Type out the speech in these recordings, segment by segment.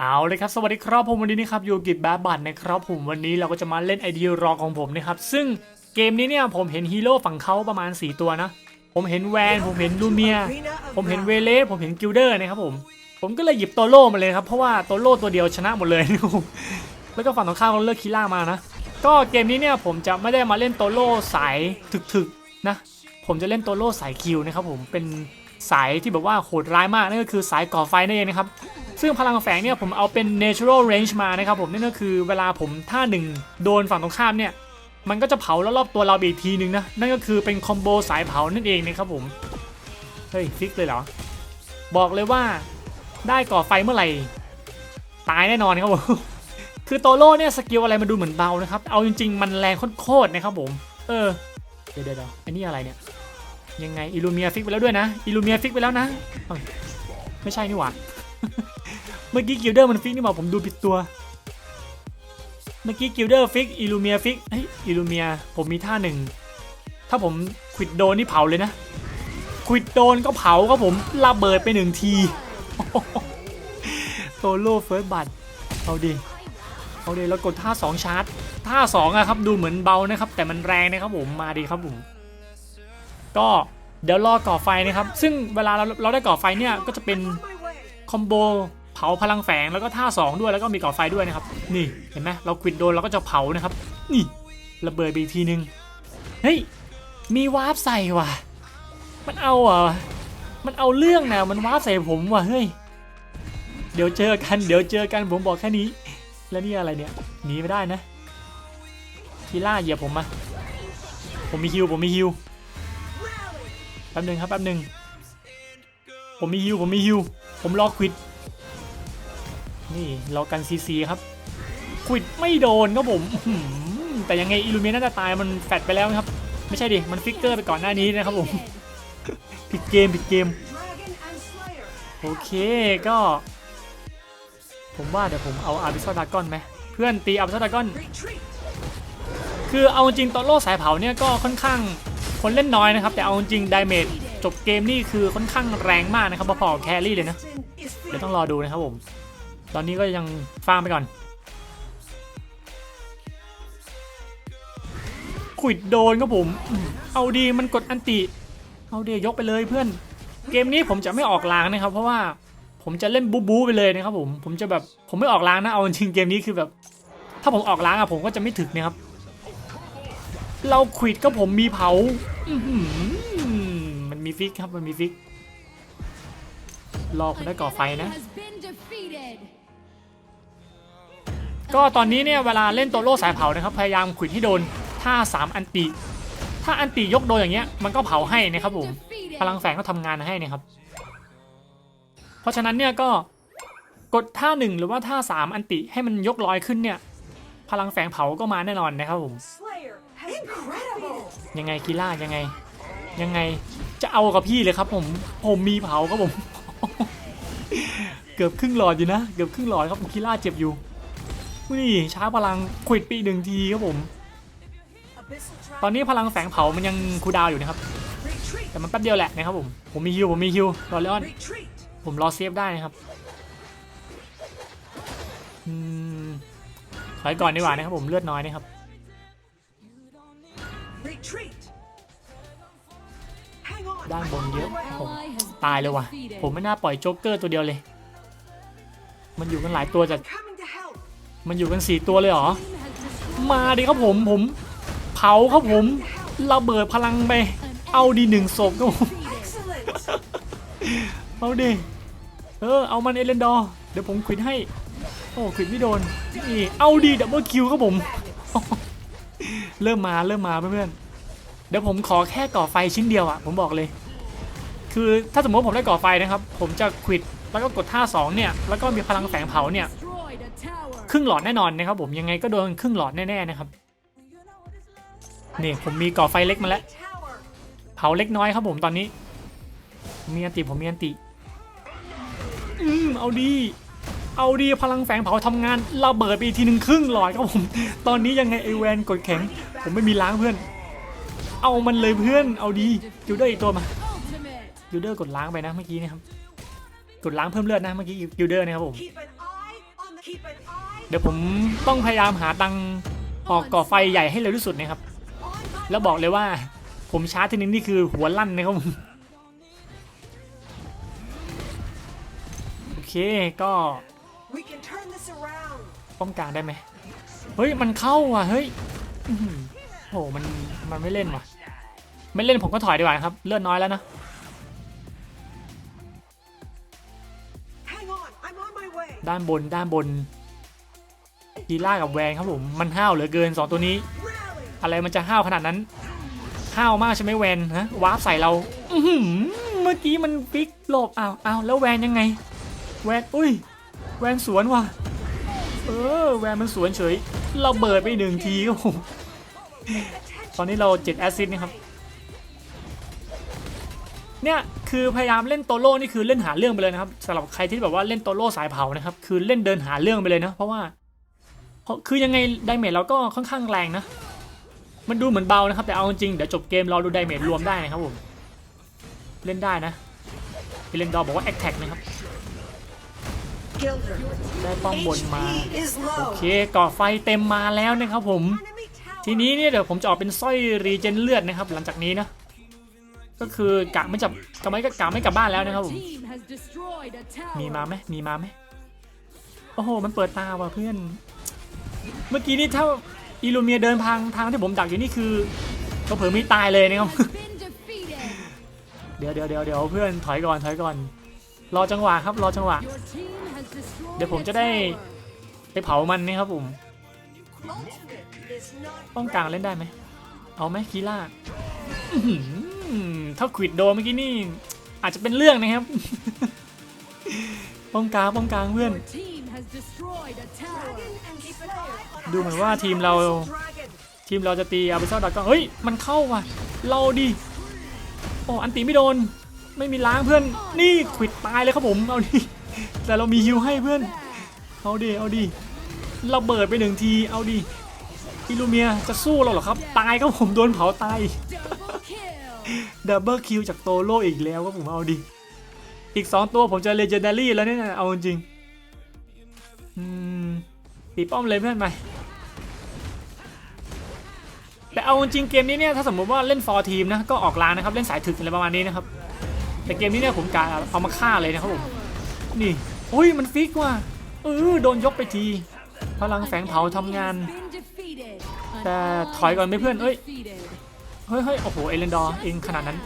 เอาเลยครับสวัสดีครับผมวันนี้นะครับยูกิจแบบบัตนะครับผมวันนี้เราก็จะมาเล่นไอเดียรอของผมนะครับซึ่งเกมนี้เนี่ยผมเห็นฮีโร่ฝั่งเขาประมาณ 4 ตัวนะ ผมเห็นแวนผมเห็นลูเมีย ผมเห็นเวเลสผมเห็นกิลเดอร์นะครับผมผมก็เลยหยิบโตโร่มาเลยครับเพราะว่าโตโร่ตัวเดียวชนะหมดเลยนะครับผมแล้วก็ฝั่งตรงข้ามก็เลือกคิล่ามานะ ก็เกมนี้เนี่ยผมจะไม่ได้มาเล่นโตโร่สายถึกๆนะ ผมจะเล่นโตโร่สายคิวนะครับผมเป็นสายที่แบบว่าโหดร้ายมากนั่นก็คือสายก่อไฟนั่นเองนะครับ ซึ่งพลังแฝงเนี่ยผมเอาเป็น natural range มานะครับผมนั่นก็คือเวลาผมท่าหนึ่งโดนฝั่งตรงข้ามเนี่ยมันก็จะเผารอบๆตัวเราอีกทีนึงนะนั่นก็คือเป็นคอมโบสายเผานั่นเองนะครับผมเฮ้ยฟิกเลยเหรอบอกเลยว่าได้ก่อไฟเมื่อไหร่ตายแน่นอนครับผมคือโตโร่เนี่ยสกิลอะไรมันดูเหมือนเบานะครับ เอาจริง ๆ มันแรงโคตรๆนะครับผม เออ เดี๋ยวเดี๋ยวอันนี้อะไรเนี่ย ยังไงอิลูเมียฟิกไปแล้วด้วยนะอิลูเมียฟิกไปแล้วนะ ไม่ใช่นี่หว่า เมื่อกี้กิลเดอร์มันฟิกนี่หว่าผมดูผิดตัว เมื่อกี้กิลเดอร์ฟิกอิลูเมียฟิกเฮ้ยอิลูเมียผมมีท่าหนึ่ง ถ้าผมควิดโดนนี่เผาเลยนะควิดโดนก็เผาครับผมระเบิดไปหนึ่งทีโซโล่เฟิร์สบัตเอาดิเอาดิแล้วกดท่า2ชาร์จท่า2อะครับดูเหมือนเบานะครับ แต่มันแรงนะครับผมมาดีครับผมก็เดี๋ยวรอก่อไฟนะครับ ซึ่งเวลาเราเราได้ก่อไฟเนี่ยก็จะเป็นคอมโบ เผาพลังแฝงแล้วก็ท่า 2 ด้วยแล้วก็มีก่อไฟด้วยนะครับ นี่เห็นไหมเราควิดโดนเราก็จะเผานะครับ นี่ระเบิดไปอีกทีนึง เฮ้ย มีวาร์ปใส่ว่ะ มันเอาอะ มันเอาเรื่องนะมันวาร์ปใส่ผมว่ะเฮ้ย เดี๋ยวเจอกัน เดี๋ยวเจอกันผมบอกแค่นี้ แล้วนี่อะไรเนี่ยหนีไม่ได้นะคีล่าเหยียบผมมา ผมมีฮิวผมมีฮิวแป๊บหนึ่งครับแป๊บหนึ่งผมมีฮิวผมมีฮิวผมรอควิด นี่รอกันซีซีครับควิดไม่โดนครับผมแต่ยังไงอิลูเมียน่าจะตายมันแฟดไปแล้วครับ ไม่ใช่ดิ มันฟิกเกอร์ไปก่อนหน้านี้นะครับผม ผิดเกมผิดเกม โอเคก็ ผมว่าเดี๋ยวผมเอาอาร์บิซอดากอนไหมเพื่อนตีอาร์บิซอดากอน คือเอาจริงตอนโลสายเผาเนี่ยก็ค่อนข้างคนเล่นน้อยนะครับ แต่เอาจริงไดเมจจบเกมนี่คือค่อนข้างแรงมากนะครับพอๆแครี่เลยนะ เดี๋ยวต้องรอดูนะครับผม ตอนนี้ก็ยังฟาร์มไปก่อนขวิดโดนครับผม เอาดีมันกดอันติ เอาดียกไปเลยเพื่อน เกมนี้ผมจะไม่ออกล้างนะครับ เพราะว่าผมจะเล่นบู๊บูไปเลยนะครับผม ผมจะแบบผมไม่ออกล้างนะ เอาจริงเกมนี้คือแบบ ถ้าผมออกล้างอะผมก็จะไม่ถึกนะครับ เราขวิดก็ผมมีเผาอมันมีฟิกครับ มันมีฟิก รอผมได้ก่อไฟนะ ก็ตอนนี้เนี่ยเวลาเล่นโตโร่สายเผานะครับพยายามขวิดให้โดนท่า3 อันติ ถ้าอันติยกโดนอย่างเงี้ยมันก็เผาให้นะครับผมพลังแฝงก็ทำงานให้นะครับ เพราะฉะนั้นเนี่ยก็กดท่าหนึ่งหรือว่าท่าสามอันติให้มันยกลอยขึ้นเนี่ยพลังแฝงเผาก็มาแน่นอนนะครับผมยังไงกีล่ายังไง ยังไงจะเอากับพี่เลยครับผมผมมีเผาครับผม เกือบครึ่งหลอดอยู่นะ เกือบครึ่งหลอดครับผมกีล่าเจ็บอยู่ นี่ช้าพลังขวิดปีหนึ่งทีครับผม ตอนนี้พลังแฝงเผามันยังคูดาวอยู่นะครับ แต่มันแป๊บเดียวแหละนะครับผม ผมมีฮิวผมมีฮิวรอเลออน ผมรอเซฟได้นะครับถอยก่อนดีกว่านะครับผมเลือดน้อยนะครับด้านบนเยอะผมตายเลยว่ะ ผมไม่น่าปล่อยโจ๊กเกอร์ตัวเดียวเลย มันอยู่กันหลายตัวจัด มันอยู่กันสี่ตัวเลยเหรอ Team has destroyed มาดิครับผมผม เผาครับผมระเบิดพลังไป เอาดีหนึ่งศพครับผม Excellent! เอาดิเออเอามันเอเลนดอร์เดี๋ยวผมควิดให้ โอ้ควิดไม่โดนนี่เอาดีดับเบิลคิวครับผม เริ่มมาเริ่มมาเพื่อนๆเดี๋ยวผมขอแค่ก่อไฟชิ้นเดียวอะผมบอกเลย คือถ้าสมมติผมได้ก่อไฟนะครับ ผมจะควิดแล้วก็กดท่า 2 เนี่ย แล้วก็มีพลังแฝงเผาเนี่ย destroyed a tower. ครึ่งหลอดแน่นอนนะครับผมยังไงก็โดนครึ่งหลอดแน่ๆนะครับนี่ผมมีก่อไฟเล็กมาแล้วเผาเล็กน้อยครับผมตอนนี้ มีอันติผมมีอันติอืมเอาดี เอาดีพลังแฝงเผาทำงานเระเบิดไปอีกทีหนึ่งครึ่งหลอดครับผม ตอนนี้ยังไงไอแวนกดแข็ง ผมไม่มีล้างเพื่อน เอามันเลยเพื่อน เอาดียูเดอร์อีกตัวมายูเดอร์กดล้างไปนะเมื่อกี้นะครับ กดล้างเพิ่มเลือดนะเมื่อกี้ยูเดอร์นะครับผม เดี๋ยวผมต้องพยายามหาตังออกก่อไฟใหญ่ให้เร็วที่สุดนะครับ แล้วบอกเลยว่าผมชาร์จทีนึงนี่คือหัวลั่นนะครับผมโอเคก็ป้องกันได้ไหมเฮ้ยมันเข้าว่ะเฮ้ยโอ้โหมันมันไม่เล่นว่ะ ไม่เล่นผมก็ถอยดีกว่าครับ เลือดน้อยแล้วนะด้านบนด้านบน กีล่ากับแวนครับผมมันห้าวเหลือเกินสองตัวนี้ อะไรมันจะห้าวขนาดนั้น ห้าวมากใช่ไหมแวนฮะวาร์ปใส่เราอืเมื่อกี้มันฟิกหลบอ้าวอ้าวแล้วแวนยังไง แวนอุ้ย แวนสวนว่ะเออแวนมันสวนเฉย เราเบิดไปหนึ่งทีครับผมตอนนี้เรา7แอซิสต์นะครับเนี่ยคือพยายามเล่นโตโร่นี่คือเล่นหาเรื่องไปเลยนะครับสำหรับใครที่แบบว่าเล่นโตโร่สายเผานะครับคือเล่นเดินหาเรื่องไปเลยนะเพราะว่า คือยังไงไดเมจเราก็ค่อนข้างแรงนะ มันดูเหมือนเบานะครับ แต่เอาจริงเดี๋ยวจบเกมเราดูไดเมจรวมได้นะครับผมเล่นได้นะเอเลนดอร์บอกว่าแอคแท็กนะครับได้ป้อมบนมาโอเคก่อไฟเต็มมาแล้วนะครับผม ทีนี้เนี่ยเดี๋ยวผมจะออกเป็นสร้อยรีเจนเลือดนะครับ หลังจากนี้นะก็คือกะไม่จับกะไม่กะไม่กลับบ้านแล้วนะครับผมมีมาไหมมีมาไหมโอ้โหมันเปิดตาว่ะเพื่อน เมื่อกี้นี่ถ้าอีลูเมียเดินทางทางที่ผมดักอยู่นี่คือเขาเผลอมีตายเลยนะครับ Has been defeated. เดี๋ยวเดี๋ยวเดี๋ยวเดี๋ยวเพื่อนถอยก่อนถอยก่อน รอจังหวะครับรอจังหวะ Your team has destroyed เดี๋ยวผม a จะได้ tower. ไปเผามันนะครับผม Ultimate is not ป้องกลางเล่นได้ไหม เอาไหมคีล่าอื้อหือถ้าขวิดโดนเมื่อกี้นี่ อาจจะเป็นเรื่องนะครับ ป้องกลางป้องกลางเพื่อน Your team has destroyed a tower. and keep an eye on ดูเหมือนว่าทีมเรา Dragon. ทีมเราจะตีอาร์เบซอลดักก็เฮ้ย มันเข้าว่ะ เราดิ โอ้ อันตีไม่โดน ไม่มีล้างเพื่อน นี่ขวิดตายเลยครับผม เอาดิ แต่เรามีฮิวให้เพื่อน เอาดิ เอาดิ เราเบิดไปหนึ่งที เอาดิ อิลูเมียจะสู้เราเหรอครับ ตายครับผมโดนเผาตาย Double kill. ดับเบิลคิวจากโตโร่อีกแล้วครับผม เอาดิ อีก 2 ตัวผมจะเลเจนดารี่แล้วเนี่ย เอาจริงๆอืม ตีป้อมเลยเพื่อนไปแต่เอาจริงๆเกมนี้เนี่ยถ้าสมมติว่าเล่นฟอร์ทีมนะก็ออกลานนะครับเล่นสายถึกอะไรประมาณนี้นะครับแต่เกมนี้เนี่ยผมกะเอามาฆ่าเลยนะครับผมนี่โอ้ยมันฟิกว่ะเออโดนยกไปทีพลังแฝงเผาทำงาน Has been defeated. An แต่ ally ถอยก่อนไหม has เพื่อน been เอ้ย defeated. เฮ้ยเฮ้ยโอ้โหเอเลนดอร์เองขนาดนั้น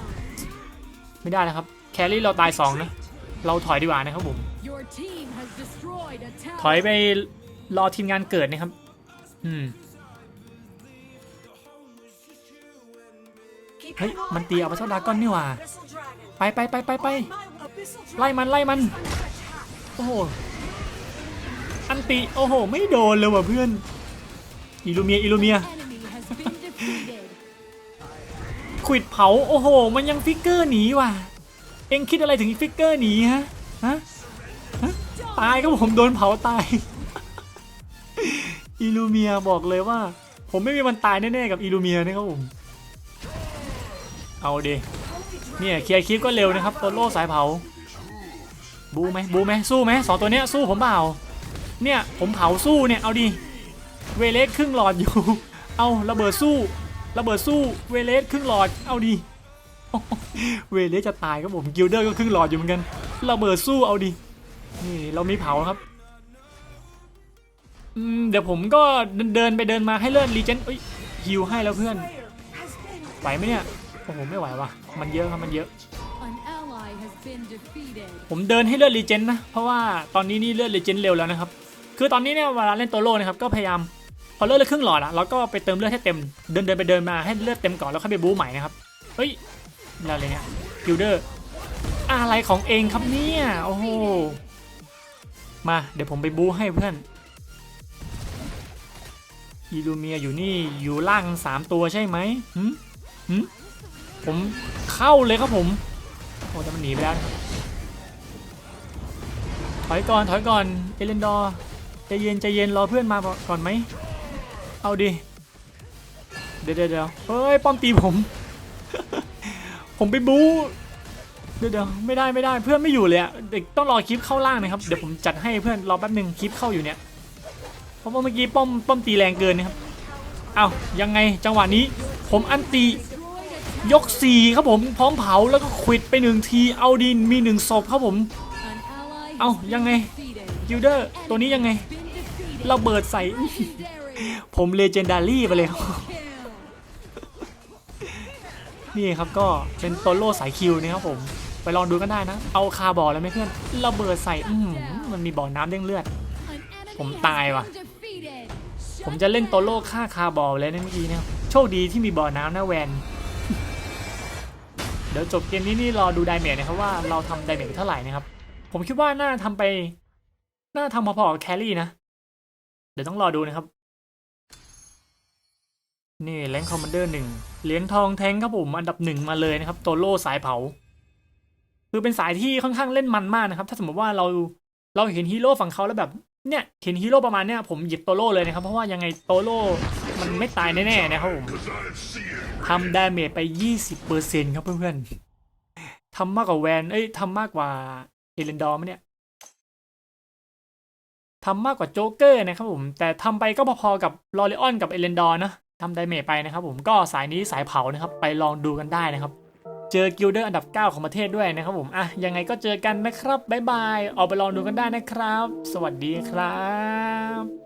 ไม่ได้นะครับแครี่เราตายสองนะเราถอยดีกว่านะครับผม Your team has destroyed a tower. ถอยไป รอทีมงานเกิดนะครับ อืม Keep เฮ้ย an eye มันตีเอาไปเท่าดากอนนี่หว่า Abyssal Dragon. ไปไปไปไปไป My Abyssal ไล่มันไล่มัน โอ้โห อันติ โอ้โห ไม่โดนเลยว่ะเพื่อน อิลูเมีย อิลูเมีย Enemy has been defeated. ขวิดเผา โอ้โห มันยังฟิกเกอร์หนีว่ะ เอ็งคิดอะไรถึงฟิกเกอร์หนีฮะ ฮะฮะตายก็ผมโดนเผาตาย อิลูเมียบอกเลยว่า ผมไม่มีวันตายแน่ๆกับอิลูเมียนะครับผม เอาดิเนี่ยเคลียร์คลิปก็เร็วนะครับโตโล่สายเผา บูไหมบูไหมสู้ไหมสองตัวเนี้ยสู้ผมเปล่า เนี่ยผมเผาสู้เนี่ยเอาดิเวเลสครึ่งหลอดอยู่ เอาระเบิดสู้ ระเบิดสู้เวเลสครึ่งหลอดเอาดิเวเลสจะตายครับผมกิลเดอร์ก็ครึ่งหลอดอยู่เหมือนกัน ระเบิดสู้เอาดินี่เรามีเผาครับ เดี๋ยวผมก็เดินไปเดินมาให้เลื่อนรีเจนเอ้ยฮิวให้แล้วเพื่อนไหวไหมเนี่ยโอ้โหไม่ไหวว่ะมันเยอะครับมันเยอะ ผมเดินให้เลือดรีเจนนะเพราะว่าตอนนี้นี่เลือดรีเจนเร็วแล้วนะครับ คือตอนนี้เนี่ยเวลาเล่นโตโร่นะครับก็พยายามพอเลือดเหลือครึ่งหลอดอะเราก็ไปเติมเลือดให้เต็ม เดินเดินไปเดินมาให้เลือดเต็มก่อนแล้วค่อยไปบู๊ใหม่นะครับเฮ้ยอะไรเนี่ยกิลเดอร์อะไรของเองครับเนี่ยโอ้โหมาเดี๋ยวผมไปบู๊ให้เพื่อน อีลูเมียอยู่นี่อยู่ล่างสามตัวใช่ไหมหืมหืมผมเข้าเลยครับผม โอ้แต่มันหนีไปแล้ว ถอยก่อนถอยก่อน เอเลนดอร์ใจเย็นใจเย็นรอเพื่อนมาก่อนไหม เอาดิเดี๋ยวเดี๋ยวเดี๋ยวเฮ้ย ป้อมตีผม ผมไปบู๊เดี๋ยวเดี๋ยวไม่ได้ไม่ได้เพื่อนไม่อยู่เลยอะเด็กต้องรอคลิปเข้าล่างนะครับ เดี๋ยวผมจัดให้เพื่อนรอแป๊บหนึ่งคลิปเข้าอยู่เนี่ย เพราะว่าเมื่อกี้ป้อมป้อมตีแรงเกินนะครับเอายังไงจังหวะนี้ ผมอันตียก4ครับผมพร้อมเผาแล้วก็ควิดไปหนึ่งทีเอาดินมีหนึ่งศพครับผม เอ้ายังไงกิลเดอร์ตัวนี้ยังไง Been defeated. ระเบิดใส่ ผมเลเจนดารี่ไปเลยครับนี่ครับก็เป็นโตโล่สายคิวนะครับผม ไปลองดูกันได้นะ เอาคาร์บอแล้วไหมเพื่อนระเบิดใส่ อืมันมีบ่อน้ำเด้งเลือด ผมตายว่ะ ผมจะเล่นโตโล่ฆ่าคาร์บอลเลยนะเมื่อกี้นะครับโชคดีที่มีบ่อน้ำนะแวน เดี๋ยวจบเกมนี้นี่รอดูไดเมจนะครับว่าเราทำไดเมจเท่าไหร่นะครับ ผมคิดว่าน่าทำไปน่าทำพอๆกับแครี่นะ เดี๋ยวต้องรอดูนะครับ นี่แรงคอมมานเดอร์หนึ่งเหรียญทองแทงครับผมอันดับหนึ่งมาเลยนะครับโตโล่สายเผา คือเป็นสายที่ค่อนข้างเล่นมันมากนะครับ ถ้าสมมติว่าเราเราเห็นฮีโร่ฝั่งเขาแล้วแบบ เนี่ยเห็นฮีโร่ประมาณเนี้ยผมหยิบโตโร่เลยนะครับ เพราะว่ายังไงโตโร่มันไม่ตายแน่ๆนะครับผมทำดาเมจไป 20%ครับเพื่อนๆทำมากกว่าแวน เอ้ยทำมากกว่าเอเลนดอร์มเนี่ยทำมากกว่าโจ๊กเกอร์นะครับผม แต่ทำไปก็พอๆกับลอริออนกับเอเลนดอร์นะทำดาเมจไปนะครับผมก็สายนี้สายเผานะครับ ไปลองดูกันได้นะครับ เจอกิลเดอร์อันดับ 9 ของประเทศด้วยนะครับผมอะยังไงก็เจอกันนะครับบ๊ายบายออกไปลองดูกันได้นะครับ สวัสดีครับ